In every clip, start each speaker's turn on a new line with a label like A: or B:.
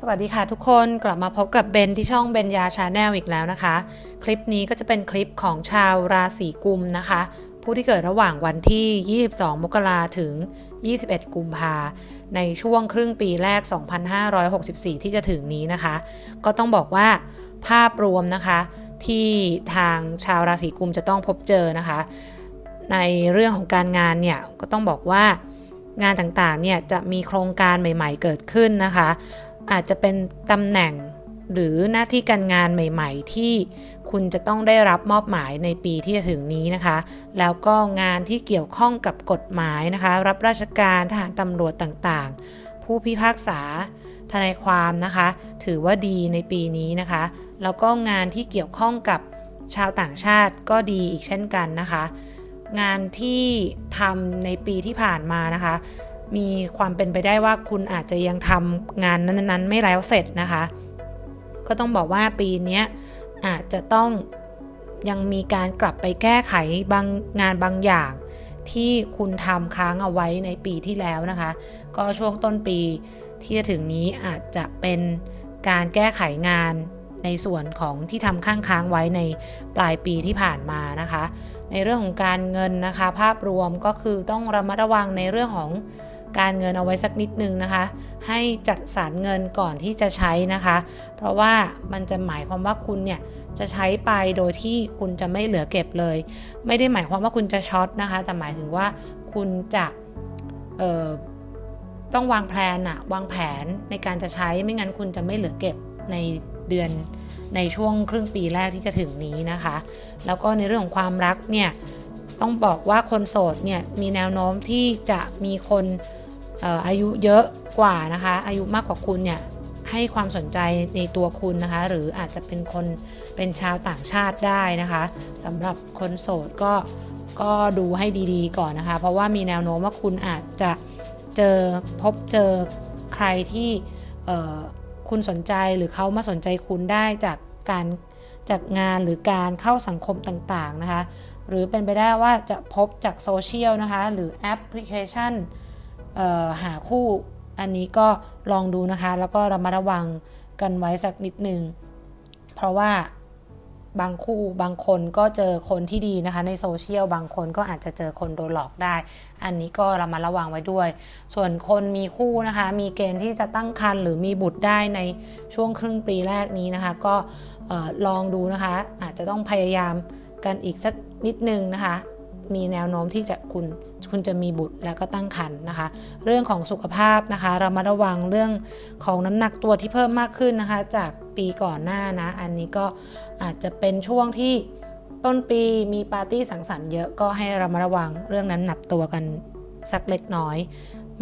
A: สวัสดีค่ะทุกคนกลับมาพบกับเบนที่ช่องเบนยาชาแนลอีกแล้วนะคะ คลิปนี้ก็จะเป็นคลิปของชาวราศีกุมนะคะ ผู้ที่เกิดระหว่างวันที่ 22 มกราถึง 21 กุมภาในช่วงครึ่งปีแรก 2564 ที่จะถึงนี้นะคะ ก็ต้องบอกว่าภาพรวมนะคะ ที่ทางชาวราศีกุมจะต้องพบเจอนะคะ ในเรื่องของการงานเนี่ยก็ต้องบอกว่างานต่างๆเนี่ยจะมีโครงการใหม่ ๆ เกิดขึ้นนะคะ อาจจะเป็นตำแหน่งหรือหน้าที่การงานใหม่ๆ ที่คุณจะต้องได้รับมอบหมายในปีที่จะถึงนี้นะคะ แล้วก็งานที่เกี่ยวข้องกับกฎหมายนะคะ รับราชการทหารตำรวจต่างๆ ผู้พิพากษาทนายความนะคะ ถือว่าดีในปีนี้นะคะ แล้วก็งานที่เกี่ยวข้องกับชาวต่างชาติก็ดีอีกเช่นกันนะคะ งานที่ทำในปีที่ผ่านมานะคะ มีความเป็นไปได้ว่าคุณอาจจะยังทำงานนั้นๆ ไม่แล้วเสร็จนะคะ ก็ต้องบอกว่าปีนี้อาจจะต้องยังมีการกลับไปแก้ไขบางงานบางอย่างที่คุณทำค้างเอาไว้ในปีที่แล้วนะคะ ก็ช่วงต้นปีที่จะถึงนี้อาจจะเป็นการแก้ไขงานในส่วนของที่ทำข้างค้างไว้ในปลายปีที่ผ่านมานะคะ ในเรื่องของการเงินนะคะ ภาพรวมก็คือต้องระมัดระวังในเรื่องของ การเงินเอาไว้สักนิดนึงนะคะ ให้จัดสรรเงินก่อนที่จะใช้นะคะ เพราะว่ามันจะหมายความว่าคุณเนี่ยจะใช้ไปโดยที่คุณจะไม่เหลือเก็บเลย ไม่ได้หมายความว่าคุณจะช็อตนะคะ แต่หมายถึงว่าคุณจะต้องวางแผนอะวางแผนในการจะใช้ไม่งั้นคุณจะไม่เหลือเก็บในเดือนในช่วงครึ่งปีแรกที่จะถึงนี้นะคะ แล้วก็ในเรื่องของความรักเนี่ยต้องบอกว่าคนโสดเนี่ยมีแนวโน้มที่จะมีคน อายุเยอะกว่านะคะ อายุมากกว่าคุณเนี่ยให้ความสนใจในตัวคุณนะคะ หรืออาจจะเป็นคนเป็นชาวต่างชาติได้นะคะสำหรับคนโสดก็ก็ดูให้ดีๆก่อนนะคะ เพราะว่ามีแนวโน้มว่าคุณอาจจะเจอพบเจอใครที่คุณสนใจหรือเขามาสนใจคุณได้จากการจากงานหรือการเข้าสังคมต่างๆนะคะ หรือเป็นไปได้ว่าจะพบจากโซเชียลนะคะ หรือแอปพลิเคชัน หาคู่อันนี้ก็ลองดูนะคะ แล้วก็ระมัดระวังกันไว้สักนิดหนึ่งเพราะว่าบางคู่บางคนก็เจอคนที่ดีนะคะ ในโซเชียลบางคนก็อาจจะเจอคนโดนหลอกได้ อันนี้ก็ระมัดระวังไว้ด้วย ส่วนคนมีคู่นะคะ มีเกณฑ์ที่จะตั้งครรภ์หรือมีบุตรได้ในช่วงครึ่งปีแรกนี้นะคะ ก็ลองดูนะคะ อาจจะต้องพยายามกันอีกสักนิดนึงนะคะ มีแนวโน้มที่จะคุณคุณจะมีบุตรแล้วก็ตั้งครรภ์นะคะ เรื่องของสุขภาพนะคะเรามาระวังเรื่องของน้ำหนักตัวที่เพิ่มมากขึ้นนะคะ จากปีก่อนหน้านะ อันนี้ก็อาจจะเป็นช่วงที่ต้นปีมีปาร์ตี้สังสรรค์เยอะก็ให้เรามาระวังเรื่องนั้นหนักตัวกันสักเล็กน้อย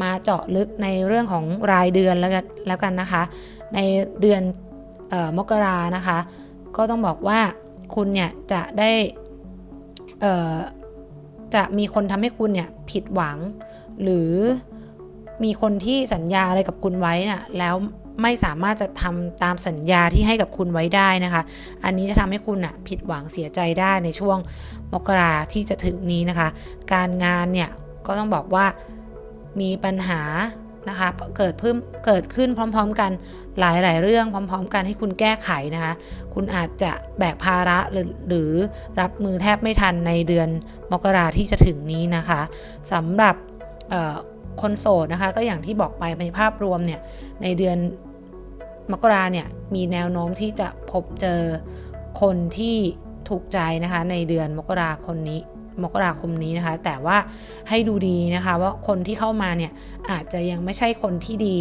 A: มาเจาะลึกในเรื่องของรายเดือนแล้วกันแล้วกันนะคะ ในเดือนอมกรานะคะ ก็ต้องบอกว่าคุณเนี่ยจะได้ จะมีคนทำให้คุณเนี่ยผิดหวัง หรือมีคนที่สัญญาอะไรกับคุณไว้น่ะแล้วไม่สามารถจะทำตามสัญญาที่ให้กับคุณไว้ได้นะคะ อันนี้จะทำให้คุณน่ะผิดหวังเสียใจได้ในช่วงมกราที่จะถึงนี้นะคะ การงานเนี่ยก็ต้องบอกว่ามีปัญหา นะคะเกิดเพิ่มเกิดขึ้นพร้อม ๆ กันหลายๆ เรื่องพร้อม ๆ กันให้คุณแก้ไขนะคะ คุณอาจจะแบกภาระหรือหรือรับมือแทบไม่ทันในเดือนมกราที่จะถึงนี้นะคะสำหรับคนโสดนะคะ ก็อย่างที่บอกไปในภาพรวมเนี่ยในเดือนมกราเนี่ยมีแนวโน้มที่จะพบเจอคนที่ถูกใจนะคะในเดือนมกราคมนี้ มกราคมนี้นะคะ แต่ว่าให้ดูดีนะคะ ว่าคนที่เข้ามาเนี่ยอาจจะยังไม่ใช่คนที่ดี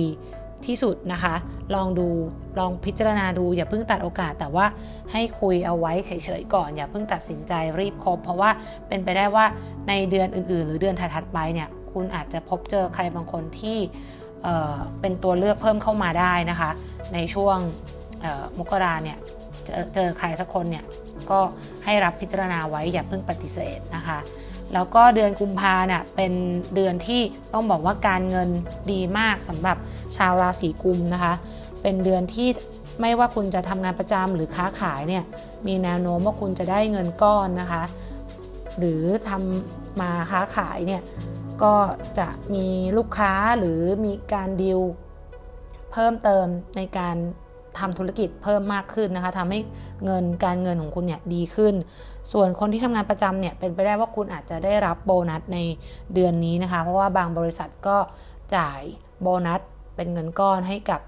A: ที่สุดนะคะ ลองดูลองพิจารณาดูอย่าเพิ่งตัดโอกาส แต่ว่าให้คุยเอาไว้เฉยๆก่อน อย่าเพิ่งตัดสินใจรีบคบ เพราะว่าเป็นไปได้ว่าในเดือนอื่นๆ หรือเดือนถัดๆไปเนี่ยคุณอาจจะพบเจอใครบางคนที่เเป็นตัวเลือกเพิ่มเข้ามาได้นะคะ ในช่วงมกราเนี่ยเจอเจอใครสักคนเนี่ย ก็ให้รับพิจารณาไว้อย่าเพิ่งปฏิเสธนะคะแล้วก็เดือนกุมภาเนี่ยเป็นเดือนที่ต้องบอกว่าการเงินดีมากสำหรับชาวราศีกุมนะคะ เป็นเดือนที่ไม่ว่าคุณจะทำงานประจำหรือค้าขายเนี่ยมีแนวโน้มว่าคุณจะได้เงินก้อนนะคะ หรือทำมาค้าขายเนี่ยก็จะมีลูกค้าหรือมีการดีลเพิ่มเติมในการ ทำธุรกิจเพิ่มมากขึ้นนะคะทำให้เงินการเงินของคุณเนี่ยดีขึ้น ส่วนคนที่ทำงานประจำเนี่ยเป็นไปได้ว่าคุณอาจจะได้รับโบนัสในเดือนนี้นะคะ เพราะว่าบางบริษัทก็จ่ายโบนัสเป็นเงินก้อนให้กับ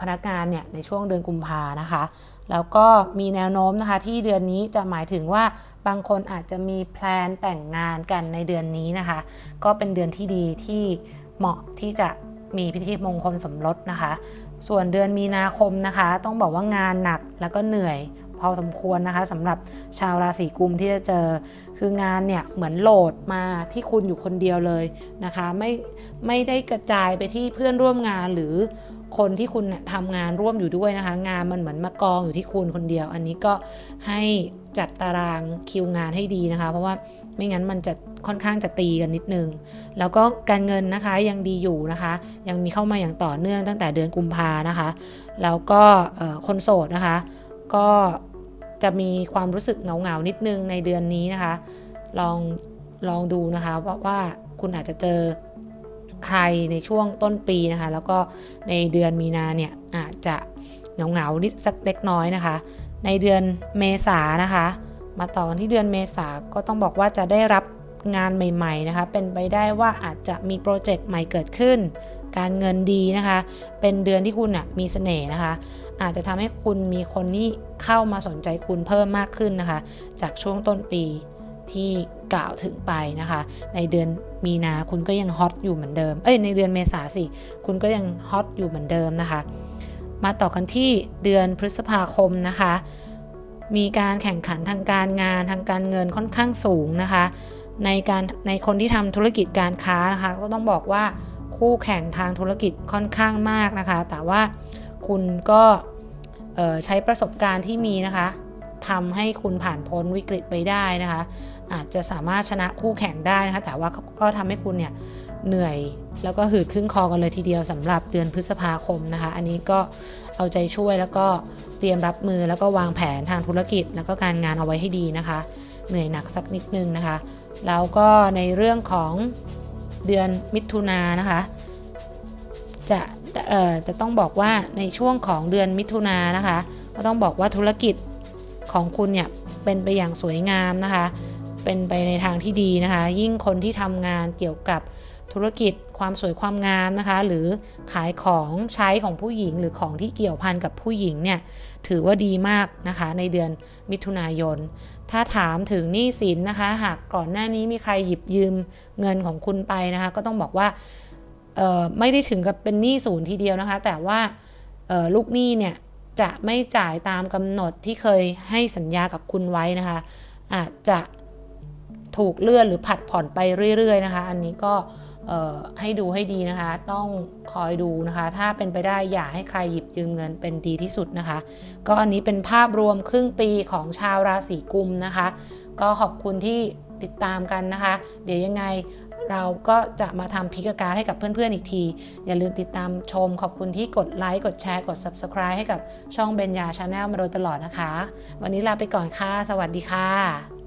A: พนักงานเนี่ยในช่วงเดือนกุมภานะคะ แล้วก็มีแนวโน้มนะคะที่เดือนนี้จะหมายถึงว่าบางคนอาจจะมีแพลนแต่งงานกันในเดือนนี้นะคะ ก็เป็นเดือนที่ดีที่เหมาะที่จะมีพิธีมงคลสมรสนะคะ ส่วนเดือนมีนาคมนะคะ ต้องบอกว่างานหนักแล้วก็เหนื่อยพอสมควรนะคะสำหรับชาวราศีกุมที่จะเจอ คืองานเนี่ยเหมือนโหลดมาที่คุณอยู่คนเดียวเลยนะคะ ไม่ไม่ได้กระจายไปที่เพื่อนร่วมงานหรือคนที่คุณทำงานร่วมอยู่ด้วยนะคะ งานมันเหมือนมากองอยู่ที่คุณคนเดียว อันนี้ก็ให้จัดตารางคิวงานให้ดีนะคะ เพราะว่าไม่งั้นมันจะค่อนข้างจะตีกันนิดนึง แล้วก็การเงินนะคะยังดีอยู่นะคะ ยังมีเข้ามาอย่างต่อเนื่องตั้งแต่เดือนกุมภานะคะ แล้วก็คนโสดนะคะ ก็ จะมีความรู้สึกเหงาๆนิดนึงในเดือนนี้นะคะ ลองลองดูนะคะว่าว่าคุณอาจจะเจอใครในช่วงต้นปีนะคะ แล้วก็ในเดือนมีนาเนี่ยอาจจะเหงาเงานิดสักเล็กน้อยนะคะ ในเดือนเมษานะคะ มาต่อกันที่เดือนเมษาก็ต้องบอกว่าจะได้รับงานใหม่ ๆนะคะ เป็นไปได้ว่าอาจจะมีโปรเจกต์ใหม่เกิดขึ้น การเงินดีนะคะ เป็นเดือนที่คุณนะมีเสน่ห์นะคะ อาจจะทำให้คุณมีคนที่เข้ามาสนใจคุณเพิ่มมากขึ้นนะคะ จากช่วงต้นปีที่กล่าวถึงไปนะคะ ในเดือนมีนาคุณก็ยังฮอตอยู่เหมือนเดิม เอ้ยในเดือนเมษาสิคุณก็ยังฮอตอยู่เหมือนเดิมนะคะ มาต่อกันที่เดือนพฤษภาคมนะคะ มีการแข่งขันทางการงานทางการเงินค่อนข้างสูงนะคะ ในการในคนที่ทำธุรกิจการค้านะคะ ก็ต้องบอกว่า คู่แข่งทางธุรกิจค่อนข้างมากนะคะ แต่ว่าคุณก็ใช้ประสบการณ์ที่มีนะคะทำให้คุณผ่านพ้นวิกฤตไปได้นะคะ อาจจะสามารถชนะคู่แข่งได้นะคะ แต่ว่าก็ทำให้คุณเนี่ยเหนื่อยแล้วก็หืดขึ้นคอกันเลยทีเดียวสำหรับเดือนพฤษภาคมนะคะ อันนี้ก็เอาใจช่วยแล้วก็เตรียมรับมือแล้วก็วางแผนทางธุรกิจ แล้วก็การงานเอาไว้ให้ดีนะคะ เหนื่อยหนักสักนิดนึงนะคะ แล้วก็ในเรื่องของ เดือนมิถุนายนะคะจะเอ่อจะต้องบอกว่าในช่วงของเดือนมิถุนายนนะคะ ก็ต้องบอกว่าธุรกิจของคุณเนี่ยเป็นไปอย่างสวยงามนะคะ เป็นไปในทางที่ดีนะคะ ยิ่งคนที่ทำงานเกี่ยวกับธุรกิจความสวยความงามนะคะ หรือขายของใช้ของผู้หญิง หรือของที่เกี่ยวพันกับผู้หญิงเนี่ยถือว่าดีมากนะคะ ในเดือนมิถุนายน ถ้าถามถึงหนี้สินนะคะ หากก่อนหน้านี้มีใครหยิบยืมเงินของคุณไปนะคะ ก็ต้องบอกว่าไม่ได้ถึงกับเป็นหนี้ศูนย์ทีเดียวนะคะ แต่ว่าลูกหนี้เนี่ยจะไม่จ่ายตามกำหนดที่เคยให้สัญญากับคุณไว้นะคะ อาจจะถูกเลื่อนหรือผัดผ่อนไปเรื่อย ๆ นะคะ อันนี้ก็ ให้ดูให้ดีนะคะ ต้องคอยดูนะคะ ถ้าเป็นไปได้อย่าให้ใครหยิบยืมเงินเป็นดีที่สุดนะคะ ก็อันนี้เป็นภาพรวมครึ่งปีของชาวราศีกุมนะคะ ก็ขอบคุณที่ติดตามกันนะคะ เดี๋ยวยังไงเราก็จะมาทำพิกการให้กับเพื่อนๆอีกที อย่าลืมติดตามชม ขอบคุณที่กดไลค์ กดแชร์ กด Subscribe ให้กับช่องเบญญาชาแนลมาโดยตลอดนะคะ วันนี้ลาไปก่อนค่ะ สวัสดีค่ะ